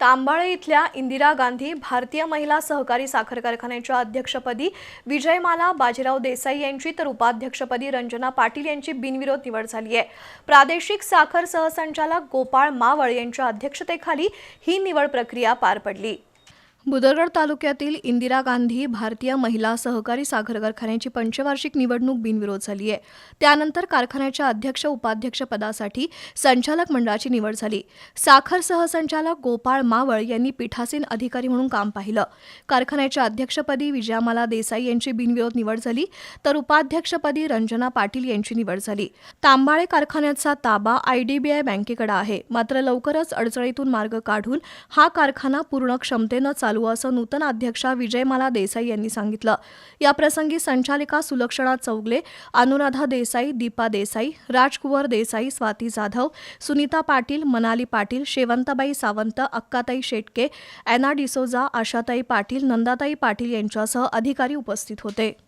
तांबाळे इथल्या इंदिरा गांधी भारतीय महिला सहकारी साखर कारखान्याच्या अध्यक्षपदी विजयमाला बाजीराव देसाई यांची तर उपाध्यक्षपदी रंजना पाटील यांची बिनविरोध निवड झाली आहे. प्रादेशिक साखर सहसंचालक गोपाळ मावळ यांच्या अध्यक्षतेखाली ही निवड प्रक्रिया पार पडली. बुदरगड तालुक्यातील इंदिरा गांधी भारतीय महिला सहकारी साखर कारखान्याची पंचवार्षिक निवडणूक बिनविरोध झाली आहे. त्यानंतर कारखान्याच्या अध्यक्ष उपाध्यक्ष पदासाठी संचालक मंडळाची निवड झाली. साखर सहसंचालक गोपाळ मावळ यांनी पीठासीन अधिकारी म्हणून काम पाहिलं. कारखान्याच्या अध्यक्षपदी विजयामाला देसाई यांची बिनविरोध निवड झाली तर उपाध्यक्षपदी रंजना पाटील यांची निवड झाली. तांबाळे कारखान्याचा ताबा आयडीबीआय बँकेकडे आहे. मात्र लवकरच अडचणीतून मार्ग काढून हा कारखाना पूर्ण क्षमतेनं चालू असं नूतन अध्यक्षा विजयमाला देसाई यांनी सांगितलं. याप्रसंगी संचालिका सुलक्षणा चौगले अनुराधा देसाई दीपा देसाई राजकुवर देसाई स्वाती जाधव सुनीता पाटील मनाली पाटील शेवंताबाई सावंत अक्काताई शेटके एना डिसोजा आशाताई पाटील नंदाताई पाटील यांच्यासह अधिकारी उपस्थित होते.